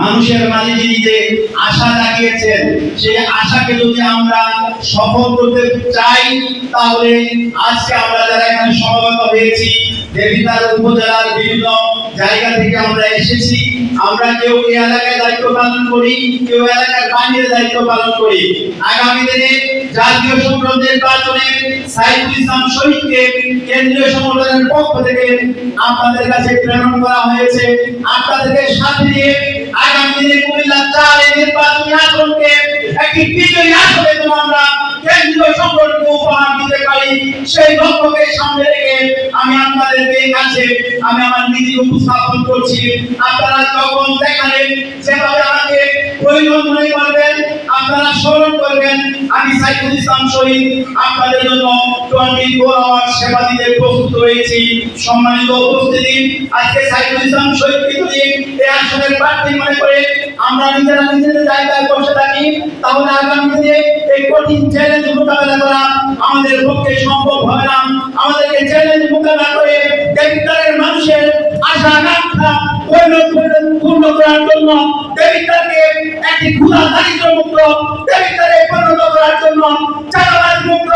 মানুষের মাঝে যিনি যে আশা জাগিয়েছেন, সেই আশাকে যদি আমরা সফল করতে চাই, তাহলে আজকে আমরা যারা এখানে সমবেত হয়েছি দেবিতার উপজেলার বিভিন্ন জায়গা থেকে আমরা এসেছি। আমরা কেউ এই এলাকায় দায়িত্ব পালন করি, কেউ এলাকার বাইরে দায়িত্ব পালন করি। আগামী দিনে জাতীয় সংসদ নির্বাচনে সাইফুল ইসলাম শহীদকে কেন্দ্রীয় সংগঠনের পক্ষ থেকে আপনাদের কাছে প্রেরণ করা হয়েছে। আমি আমার নিজে উপস্থাপন করছি। আপনারা যখন দেখালেন আমাকে প্রয়োজন মনে করবেন, আপনারা স্মরণ আমি সাইফুল ইসলাম আপনাদের সেবা দিতে প্রস্তুত হয়েছি। সম্মানিত উপস্থিতি, আজকে সাইফুল ইসলাম শহীদকে যদি এই আসনের প্রার্থী মনে করে আমরা নিজেরা নিজেদের জায়গায় বসে থাকি, তাহলে আগামী দিনে এই কঠিন চ্যালেঞ্জ মোকাবেলা করা আমাদের পক্ষে সম্ভব হবে না। আমাদেরকে চ্যালেঞ্জ মোকাবেলা করে দেবিদ্বারের মানুষের আশা, আকাঙ্ক্ষা পূর্ণ করার জন্য দেবিদ্বারকে একটি মুক্ত জন্য মুক্ত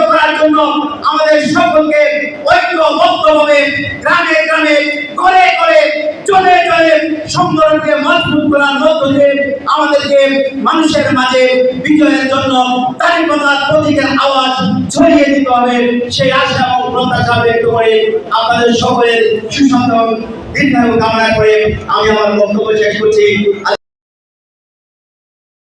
মুক্ত জন্য আমাদের সকলকে ঐক্যবদ্ধভাবে গ্রামে গ্রামে করে করে সংগঠনকে মজবুত করার মধ্য দিয়ে আমাদেরকে মানুষের মাঝে বিজয়ের জন্য তারিখতার প্রতীকের আওয়াজ ছড়িয়ে দিতে হবে। সেই আশা এবং প্রত্যাশা ব্যক্ত করে আপনাদের সকলের সুসন্তান দীর্ঘায়ু কামনা করে আমি আমার বক্তব্য শেষ করছি।